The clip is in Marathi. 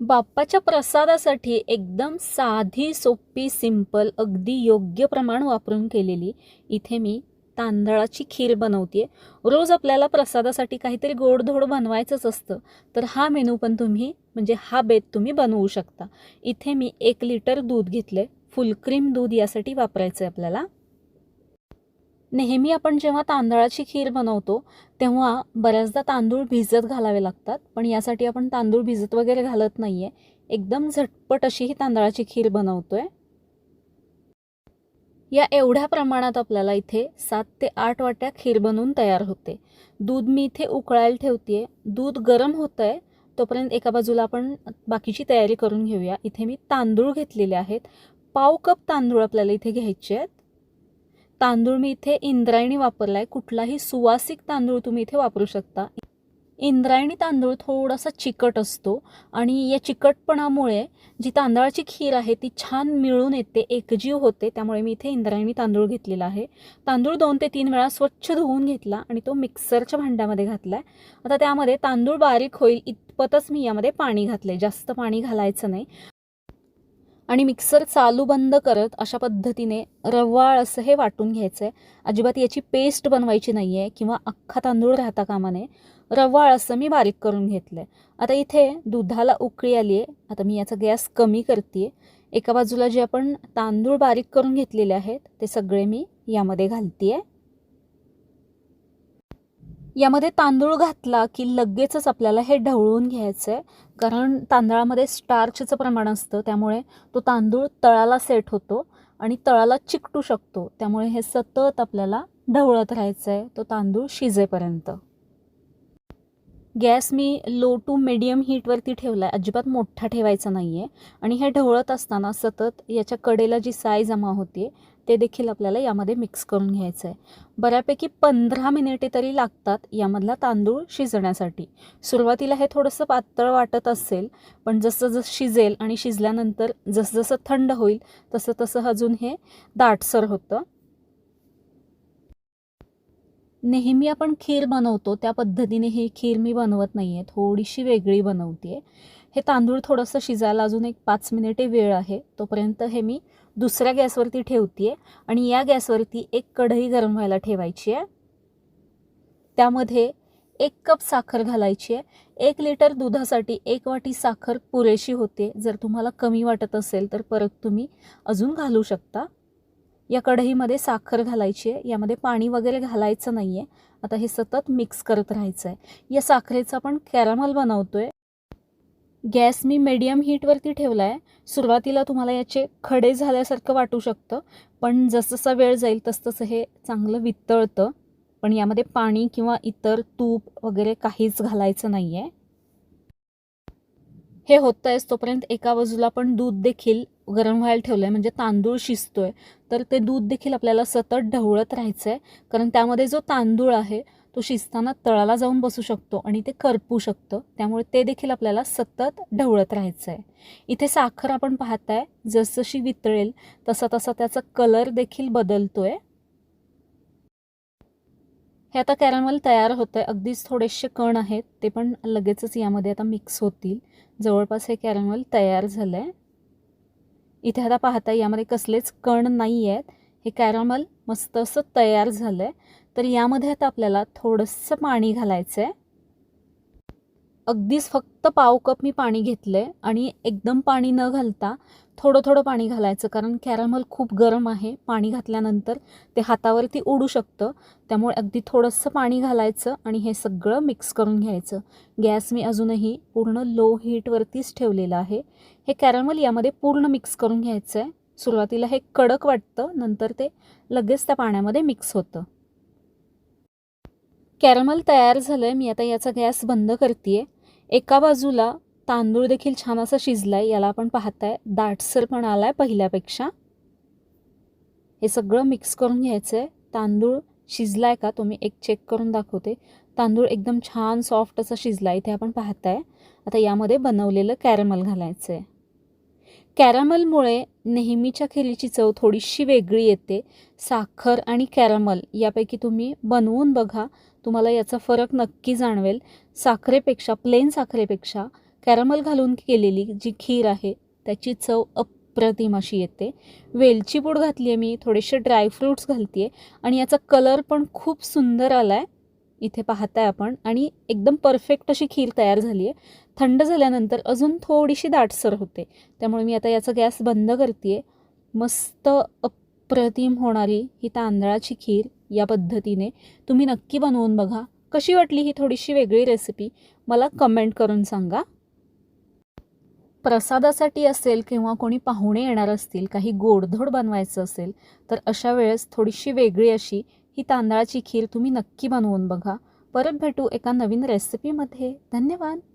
बाप्पाच्या प्रसादासाठी एकदम साधी सोपी सिंपल अगदी योग्य प्रमाण वापरून केलेली. इथे मी तांदळाची खीर बनवते रोज आपल्याला प्रसादासाठी काहीतरी गोडधोड बनवायचंच असतं. तर हा मेनू पण तुम्ही म्हणजे हा बेत तुम्ही बनवू शकता. इथे मी एक लिटर दूध घेतलं आहे फुलक्रीम दूध यासाठी वापरायचं आहे आपल्याला. नेहमी आपण जेव्हा तांदळाची खीर बनवतो तेव्हा बऱ्याचदा तांदूळ भिजत घालावे लागतात. पण यासाठी आपण तांदूळ भिजत वगैरे घालत नाही आहे एकदम झटपट अशी ही तांदळाची खीर बनवतो आहे या एवढ्या प्रमाणात आपल्याला इथे सात ते आठ वाट्या खीर बनवून तयार होते. दूध मी इथे उकळायला ठेवते दूध गरम होतं आहे तोपर्यंत एका बाजूला आपण बाकीची तयारी करून घेऊया. इथे मी तांदूळ घेतलेले आहेत. पाव कप तांदूळ आपल्याला इथे घ्यायचे आहेत. तांदूळ मी इथे इंद्रायणी वापरला आहे कुठलाही सुवासिक तांदूळ तुम्ही इथे वापरू शकता. इंद्रायणी तांदूळ थोडासा चिकट असतो आणि या चिकटपणामुळे जी तांदळाची खीर आहे ती छान मिळून येते एकजीव होते. त्यामुळे मी इथे इंद्रायणी तांदूळ घेतलेला आहे. तांदूळ दोन ते तीन वेळा स्वच्छ धुवून घेतला आणि तो मिक्सरच्या भांड्यामध्ये घातला आहे आता त्यामध्ये तांदूळ बारीक होईल इतपतच मी यामध्ये पाणी घातले जास्त पाणी घालायचं नाही. आणि मिक्सर चालू बंद करत अशा पद्धतीने रवाळ असं हे वाटून घ्यायचं आहे अजिबात याची पेस्ट बनवायची नाही आहे किंवा अख्खा तांदूळ राहता कामा नये रवाळ असं मी बारीक करून घेतलं आहे आता इथे दुधाला उकळी आली आहे आता मी याचा गॅस कमी करते एका बाजूला जे आपण तांदूळ बारीक करून घेतलेले आहेत ते सगळे मी यामध्ये घालते आहे यामध्ये तांदूळ घातला की लगेचच आपल्याला हे ढवळून घ्यायचं आहे कारण तांदळामध्ये स्टार्चचं प्रमाण असतं त्यामुळे तो तांदूळ तळाला सेट होतो आणि तळाला चिकटू शकतो. त्यामुळे हे सतत आपल्याला ढवळत राहायचं आहे तो तांदूळ शिजेपर्यंत. गॅस मी लो टू मिडियम हीटवरती ठेवला आहे अजिबात मोठा ठेवायचा नाही आहे आणि हे ढवळत असताना सतत याच्या कडेला जी साय जमा होते ते देखील आपल्याला यामध्ये मिक्स करून घ्यायचं आहे बऱ्यापैकी पंधरा मिनिटे तरी लागतात यामधला तांदूळ शिजण्यासाठी. सुरुवातीला हे थोडंसं पातळ वाटत असेल पण जसं जसं शिजेल आणि शिजल्यानंतर जसजसं थंड होईल तसं तसं अजून हे दाटसर होतं. नेहमी आपण खीर बनवतो त्या पद्धतीने ही खीर मी बनवत नाही आहे थोडीशी वेगळी बनवते हे तांदूळ थोडंसं शिजायला अजून एक पाच मिनिटे वेळ आहे. तोपर्यंत हे मी दुसऱ्या गॅसवरती ठेवते आहे आणि या गॅसवरती एक कढई गरम व्हायला ठेवायची आहे त्यामध्ये एक कप साखर घालायची आहे एक लिटर दुधासाठी एक वाटी साखर पुरेशी होते. जर तुम्हाला कमी वाटत असेल तर परत तुम्ही अजून घालू शकता. या कढईमध्ये साखर घालायची आहे यामध्ये पाणी वगैरे घालायचं नाही आहे आता हे सतत मिक्स करत राहायचं आहे या साखरेचं आपण कॅरामल बनवतो आहे गॅस मी मीडियम हीटवरती ठेवला आहे सुरुवातीला तुम्हाला याचे खडे झाल्यासारखं वाटू शकतं पण जसजसा वेळ जाईल तसतसं हे चांगलं वितळतं. पण यामध्ये पाणी किंवा इतर तूप वगैरे काहीच घालायचं नाही आहे हे होतं आहेच तोपर्यंत एका बाजूला पण दूध देखील गरम व्हायला ठेवलं आहे म्हणजे तांदूळ शिजतोय तर ते दूध देखील आपल्याला सतत ढवळत राहायचं आहे कारण त्यामध्ये जो तांदूळ आहे तो शिजताना तळाला जाऊन बसू शकतो आणि ते करपू शकतं. त्यामुळे ते देखील आपल्याला सतत ढवळत राहायचं आहे इथे साखर आपण पाहताय जसजशी वितळेल तसा तसा त्याचा कलर देखील बदलतो आहे हे आता कॅरमल तयार होतं आहे अगदीच थोडेसे कण आहेत ते पण लगेचच यामध्ये आता मिक्स होतील. जवळपास हे कॅरमल तयार झालं आहे इथे आता पाहता यामध्ये कसलेच कण नाही आहेत हे कॅरमल मस्त असं तयार झालं आहे तर यामध्ये आता आपल्याला थोडंसं पाणी घालायचं आहे अगदीच फक्त पाव कप मी पाणी घेतलं आहे आणि एकदम पाणी न घालता थोडं थोडं पाणी घालायचं कारण कॅरमल खूप गरम आहे. पाणी घातल्यानंतर ते हातावरती उडू शकतं. त्यामुळे अगदी थोडंसं पाणी घालायचं आणि हे सगळं मिक्स करून घ्यायचं. गॅस मी अजूनही पूर्ण लो हीटवरतीच ठेवलेलं आहे. हे कॅरमल यामध्ये पूर्ण मिक्स करून घ्यायचं आहे सुरुवातीला हे कडक वाटतं नंतर ते लगेच त्या पाण्यामध्ये मिक्स होतं. कॅरमल तयार झालं आहे मी आता याचा गॅस बंद करते एका बाजूला तांदूळ देखील छान असा शिजला आहे याला आपण पाहताय दाटसर पण आला आहे पहिल्यापेक्षा. हे सगळं मिक्स करून घ्यायचं आहे तांदूळ शिजला आहे का तो मी एक चेक करून दाखवते. तांदूळ एकदम छान सॉफ्ट असा शिजला इथे आपण पाहताय. आता यामध्ये बनवलेलं कॅरमल घालायचं आहे कॅरमलमुळे नेहमीच्या खिरीची चव थोडीशी वेगळी येते. साखर आणि कॅरमल यापैकी तुम्ही बनवून बघा. तुम्हाला याचा फरक नक्की जाणवेल. साखरेपेक्षा प्लेन साखरेपेक्षा कॅरमल घालून केलेली जी खीर आहे त्याची चव अप्रतिम अशी येते. वेलची पूड घातली आहे मी थोडेसे ड्रायफ्रूट्स घालते आहे आणि याचा कलर पण खूप सुंदर आला आहे इथे पाहताय आपण. आणि एकदम परफेक्ट अशी खीर तयार झाली आहे थंड झाल्यानंतर अजून थोडीशी दाटसर होते. त्यामुळे मी आता याचा गॅस बंद करते मस्त अप्रतिम होणारी ही तांदळाची खीर या पद्धतीने तुम्ही नक्की बनवून बघा. कशी वाटली ही थोडीशी वेगळी रेसिपी मला कमेंट करून सांगा. प्रसादासाठी असेल किंवा कोणी पाहुणे येणार असतील काही गोडधोड बनवायचं असेल तर अशा वेळेस थोडीशी वेगळी अशी ही तांदळाची खीर तुम्ही नक्की बनवून बघा. परत भेटू एका नवीन रेसिपीमध्ये धन्यवाद.